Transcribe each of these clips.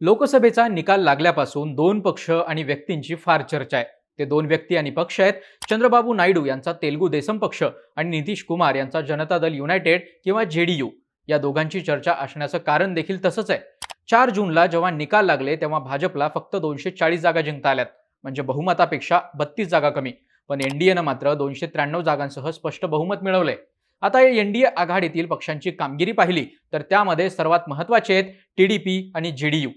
लोकसभेचा निकाल लागल्यापासून दोन पक्ष आणि व्यक्तींची फार चर्चा आहे. ते दोन व्यक्ती आणि पक्ष आहेत. चंद्रबाबू नायडू यांचा तेलगू देसम पक्ष आणि नितीश कुमार यांचा जनता दल युनायटेड किंवा जेडीयू. या दोघांची चर्चा असण्याचं कारण देखील तसंच आहे. चार जूनला जेव्हा निकाल लागले तेव्हा भाजपला फक्त दोनशे चाळीस जागा जिंकता आल्यात. म्हणजे बहुमतापेक्षा बत्तीस जागा कमी. पण एनडीएनं मात्र दोनशे त्र्याण्णव जागांसह स्पष्ट बहुमत मिळवलंय. आता या एनडीए आघाडीतील पक्षांची कामगिरी पाहिली तर त्यामध्ये सर्वात महत्त्वाचे आहेत टीडीपी आणि जेडीयू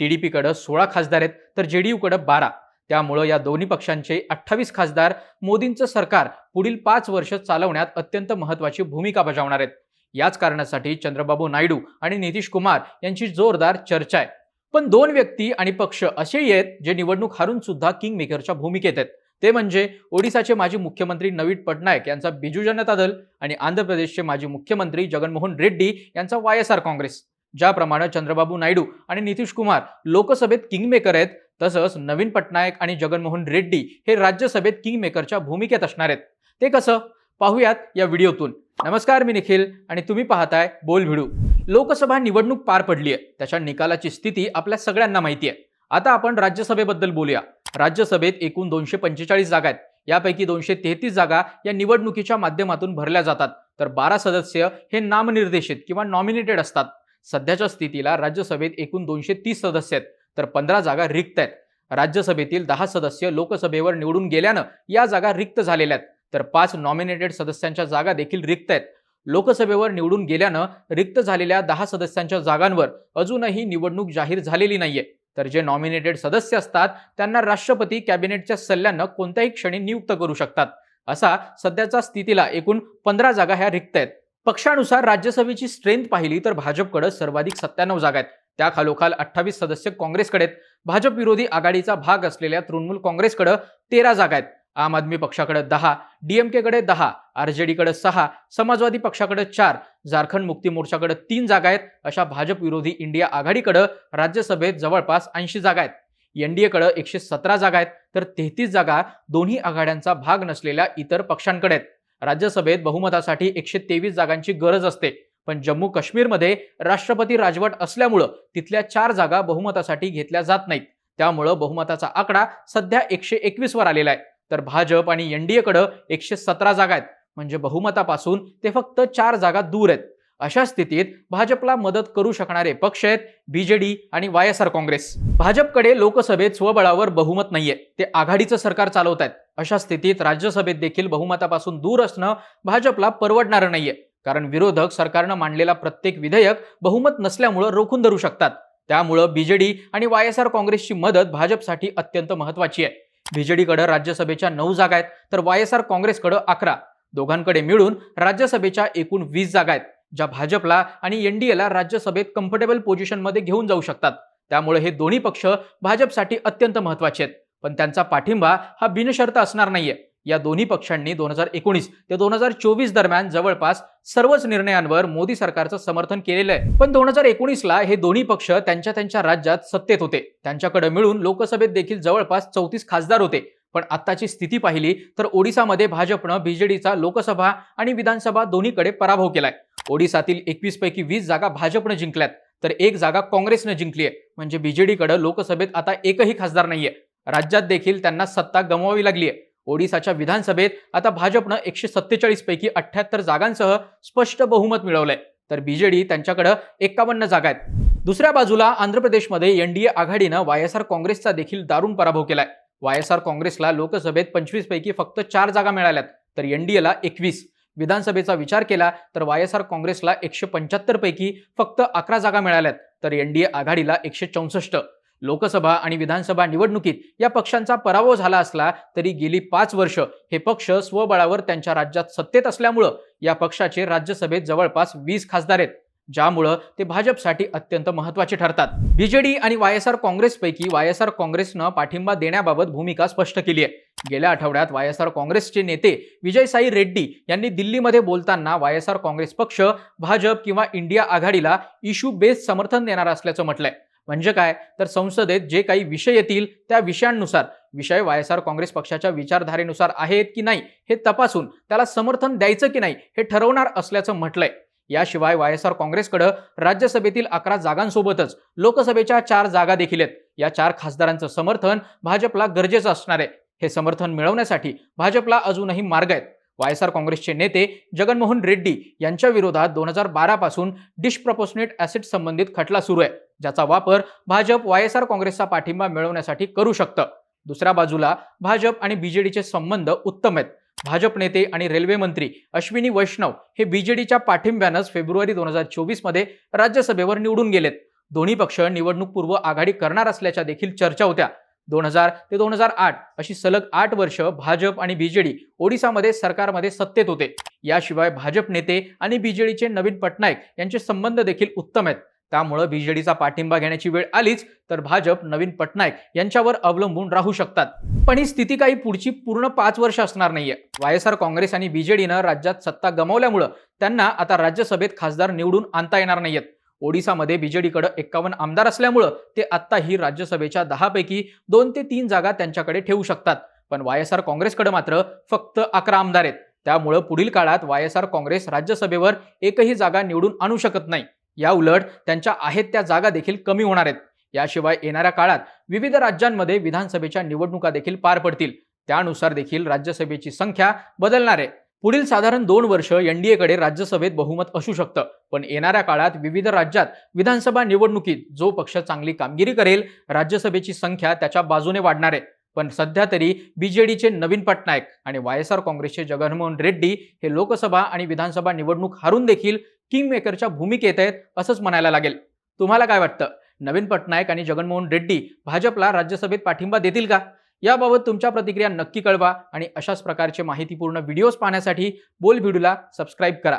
टीडीपीकडं सोळा खासदार आहेत तर जेडीयूकडं बारा. त्यामुळं या दोन्ही पक्षांचे अठ्ठावीस खासदार मोदींचं सरकार पुढील पाच वर्ष चालवण्यात अत्यंत महत्वाची भूमिका बजावणार आहेत. याच कारणासाठी चंद्रबाबू नायडू आणि नितीश कुमार यांची जोरदार चर्चा आहे. पण दोन व्यक्ती आणि पक्ष असेही आहेत जे निवडणूक हारून सुद्धा किंग मेकरच्या भूमिकेत आहेत. ते म्हणजे ओडिसाचे माजी मुख्यमंत्री नवीन पटनायक यांचा बिजू जनता दल आणि आंध्र प्रदेशचे माजी मुख्यमंत्री जगनमोहन रेड्डी यांचा वाय एस आर काँग्रेस. ज्याप्रमाणे चंद्रबाबू नायडू आणि नितीश कुमार लोकसभेत किंगमेकर आहेत तसंच नवीन पटनायक आणि जगनमोहन रेड्डी हे राज्यसभेत किंगमेकरच्या भूमिकेत असणार आहेत. ते कसं? पाहूयात या व्हिडिओतून. नमस्कार मी निखिल आणि तुम्ही पाहताय बोल भिडू. लोकसभा निवडणूक पार पडली आहे. त्याच्या निकालाची स्थिती आपल्या सगळ्यांना माहिती आहे. आता आपण राज्यसभेबद्दल बोलूया. राज्यसभेत एकूण दोनशे पंचेचाळीस जागा आहेत. यापैकी दोनशे तेहतीस जागा या निवडणुकीच्या माध्यमातून भरल्या जातात. तर बारा सदस्य हे नामनिर्देशित किंवा नॉमिनेटेड असतात. सध्याच्या स्थितीला राज्यसभेत एकूण दोनशे तीस सदस्य आहेत तर पंधरा जागा रिक्त आहेत. राज्यसभेतील दहा सदस्य लोकसभेवर निवडून गेल्यानं या जागा रिक्त झालेल्या आहेत तर पाच नॉमिनेटेड सदस्यांच्या जागा देखील रिक्त आहेत. लोकसभेवर निवडून गेल्यानं रिक्त झालेल्या दहा सदस्यांच्या जागांवर अजूनही निवडणूक जाहीर झालेली नाहीये. तर जे नॉमिनेटेड सदस्य असतात त्यांना राष्ट्रपती कॅबिनेटच्या सल्ल्यानं कोणत्याही क्षणी नियुक्त करू शकतात. असा सध्याच्या स्थितीला एकूण पंधरा जागा ह्या रिक्त आहेत. पक्षानुसार राज्यसभेची स्ट्रेंथ पाहिली तर भाजपकडे सर्वाधिक सत्त्याण्णव जागा आहेत. त्या खालोखाल अठ्ठावीस सदस्य काँग्रेसकडे आहेत. भाजप विरोधी आघाडीचा भाग असलेल्या तृणमूल काँग्रेसकडे तेरा जागा आहेत. आम आदमी पक्षाकडे दहा डीएमकेकडे दहा आरजेडीकडे सहा समाजवादी पक्षाकडे चार झारखंड मुक्ती मोर्चाकडे तीन जागा आहेत. अशा भाजप विरोधी इंडिया आघाडीकडे राज्यसभेत जवळपास ऐंशी जागा आहेत. एनडीएकडे एकशे सतरा जागा आहेत. तर तेहतीस जागा दोन्ही आघाड्यांचा भाग नसलेल्या इतर पक्षांकडे आहेत. राज्यसभेत बहुमतासाठी एकशे तेवीस जागांची गरज असते. पण जम्मू काश्मीरमध्ये राष्ट्रपती राजवट असल्यामुळं तिथल्या चार जागा बहुमतासाठी घेतल्या जात नाहीत. त्यामुळं बहुमताचा आकडा सध्या एकशे एकवीस वर आलेला आहे. तर भाजप आणि एनडीएकडं एकशे सतरा जागा आहेत. म्हणजे बहुमतापासून ते फक्त चार जागा दूर आहेत. अशा स्थितीत भाजपला मदत करू शकणारे पक्ष आहेत बीजेडी आणि वाय एस आर काँग्रेस. भाजपकडे लोकसभेत स्वबळावर बहुमत नाहीये. ते आघाडीचं सरकार चालवत आहेत अशा स्थितीत राज्यसभेत देखील बहुमतापासून दूर असणं भाजपला परवडणारं नाहीये. कारण विरोधक सरकारनं मांडलेला प्रत्येक विधेयक बहुमत नसल्यामुळं रोखून धरू शकतात. त्यामुळं बीजेडी आणि वाय एस आर काँग्रेसची मदत भाजपसाठी अत्यंत महत्वाची आहे. बीजेडीकडे राज्यसभेच्या नऊ जागा आहेत तर वाय एस आर काँग्रेसकडे अकरा. दोघांकडे मिळून राज्यसभेच्या एकूण वीस जागा आहेत. ज्या भाजपला आणि एनडीएला राज्यसभेत कम्फर्टेबल पोझिशनमध्ये घेऊन जाऊ शकतात. त्यामुळे हे दोन्ही पक्ष भाजपसाठी अत्यंत महत्त्वाचे आहेत. पण त्यांचा पाठिंबा हा बिनशर्त असणार नाहीये. या दोन्ही पक्षांनी दोन हजार एकोणीस ते दोन हजार चोवीस दरम्यान जवळपास सर्वच निर्णयांवर मोदी सरकारचं समर्थन केलेलं आहे. पण दोन हजार एकोणीसला हे दोन्ही पक्ष त्यांच्या त्यांच्या राज्यात सत्तेत होते. त्यांच्याकडे मिळून लोकसभेत देखील जवळपास चौतीस खासदार होते. पण आत्ताची स्थिती पाहिली तर ओडिसामध्ये भाजपनं बीजेडीचा लोकसभा आणि विधानसभा दोन्हीकडे पराभव केलाय. ओडिसातील एकवीसपैकी वीस जागा भाजपनं जिंकल्यात. तर एक जागा काँग्रेसनं जिंकली आहे म्हणजे बीजेडीकडे लोकसभेत आता एकही खासदार नाहीये. राज्यात देखील त्यांना सत्ता गमवावी लागली आहे ओडिसाच्या विधानसभेत आता भाजपनं एकशे सत्तेचाळीस पैकी अठ्ठ्याहत्तर जागांसह स्पष्ट बहुमत मिळवलंय. तर बीजेडी त्यांच्याकडे एक्कावन्न जागा आहेत. दुसऱ्या बाजूला आंध्र प्रदेशमध्ये एनडीए आघाडीनं वाय एस आर काँग्रेसचा देखील दारुण पराभव केलाय. वाय एस आर काँग्रेसला लोकसभेत पंचवीस पैकी फक्त चार जागा मिळाल्यात. तर एनडीएला एकवीस. विधानसभेचा विचार केला तर वाय एस आर काँग्रेसला एकशे पंच्याहत्तरपैकी फक्त अकरा जागा मिळाल्यात. तर एनडीए आघाडीला एकशे चौसष्ट. लोकसभा आणि विधानसभा निवडणुकीत या पक्षांचा पराभव झाला असला तरी गेली पाच वर्ष हे पक्ष स्वबळावर त्यांच्या राज्यात सत्तेत असल्यामुळं या पक्षाचे राज्यसभेत जवळपास वीस खासदार आहेत ज्यामुळं ते भाजपसाठी अत्यंत महत्त्वाचे ठरतात. बीजेडी आणि वाय एस आर काँग्रेसपैकी वाय एस आर काँग्रेसनं पाठिंबा देण्याबाबत भूमिका स्पष्ट केली आहे. गेल्या आठवड्यात वाय एस आर काँग्रेसचे नेते विजयसाई रेड्डी यांनी दिल्लीमध्ये बोलताना वाय एस आर काँग्रेस पक्ष भाजप किंवा इंडिया आघाडीला इश्यू बेस्ड समर्थन देणार असल्याचं म्हटलंय. म्हणजे काय? तर संसदेत जे काही विषय येतील त्या विषयांनुसार. विषय वाय एस आर काँग्रेस पक्षाच्या विचारधारेनुसार आहेत की नाही हे तपासून त्याला समर्थन द्यायचं की नाही हे ठरवणार असल्याचं म्हटलंय. याशिवाय वाय एस आर काँग्रेसकडं राज्यसभेतील अकरा जागांसोबतच लोकसभेच्या चार जागा देखील आहेत. या चार खासदारांचं समर्थन भाजपला गरजेचं असणार आहे. हे समर्थन मिळवण्यासाठी भाजपला अजूनही मार्ग आहेत. वाय एस आर काँग्रेसचे नेते जगनमोहन रेड्डी यांच्या विरोधात दोन हजार बारापासून डिशप्रपोसनेट ॲसिड ॲसेट संबंधित खटला सुरू आहे ज्याचा वापर भाजप वाय एस आर काँग्रेसचा पाठिंबा मिळवण्यासाठी करू शकतं. दुसऱ्या बाजूला भाजप आणि बीजेडीचे संबंध उत्तम आहेत. भाजप नेते आणि रेल्वे मंत्री अश्विनी वैष्णव हे बीजेडीच्या पाठिंब्यानंच फेब्रुवारी दोन हजार चोवीसमध्ये राज्यसभेवर निवडून गेलेत. दोन्ही पक्ष निवडणूक पूर्व आघाडी करणार असल्याच्या देखील चर्चा होत्या. दोन हजार ते दोन हजार आठ अशी सलग आठ वर्ष भाजप आणि बीजेडी ओडिसामध्ये सरकारमध्ये सत्तेत होते. याशिवाय भाजप नेते आणि बीजेडीचे नवीन पटनायक यांचे संबंध देखील उत्तम आहेत. त्यामुळं बीजेडीचा पाठिंबा घेण्याची वेळ आलीच तर भाजप नवीन पटनायक यांच्यावर अवलंबून राहू शकतात. पण ही स्थिती काही पुढची पूर्ण पाच वर्ष असणार नाहीये. वाय एस आर काँग्रेस आणि बीजेडीनं राज्यात सत्ता गमावल्यामुळं त्यांना आता राज्यसभेत खासदार निवडून आणता येणार नाहीयेत. ओडिसामध्ये बीजेडीकडे एक्कावन्न आमदार असल्यामुळं ते आत्ताही राज्यसभेच्या दहापैकी दोन ते तीन जागा त्यांच्याकडे ठेवू शकतात. पण वाय एस आर काँग्रेसकडे मात्र फक्त अकरा आमदार आहेत. त्यामुळं पुढील काळात वाय एस आर काँग्रेस राज्यसभेवर एकही जागा निवडून आणू शकत नाही. या उलट त्यांच्या आहेत त्या जागा देखील कमी होणार आहेत. याशिवाय येणाऱ्या काळात विविध राज्यांमध्ये विधानसभेच्या निवडणुका देखील पार पडतील. त्यानुसार देखील राज्यसभेची संख्या बदलणार आहे. पुढील साधारण दोन वर्ष एनडीएकडे राज्यसभेत बहुमत असू शकतं. पण येणाऱ्या काळात विविध राज्यात विधानसभा निवडणुकीत जो पक्ष चांगली कामगिरी करेल राज्यसभेची संख्या त्याच्या बाजूने वाढणार. आहे पण सध्या तरी बीजेडीचे नवीन पटनायक आणि वाय एस आर काँग्रेसचे जगनमोहन रेड्डी हे लोकसभा आणि विधानसभा निवडणूक हारून देखील किंग मेकरच्या भूमिकेत आहेत असंच म्हणायला लागेल. तुम्हाला काय वाटतं? नवीन पटनायक आणि जगनमोहन रेड्डी भाजपला राज्यसभेत पाठिंबा देतील का? याबाबत तुमच्या प्रतिक्रिया नक्की कळवा आणि अशाच प्रकारचे माहितीपूर्ण व्हिडिओज पाहण्यासाठी बोल व्हिडिओला सबस्क्राईब करा.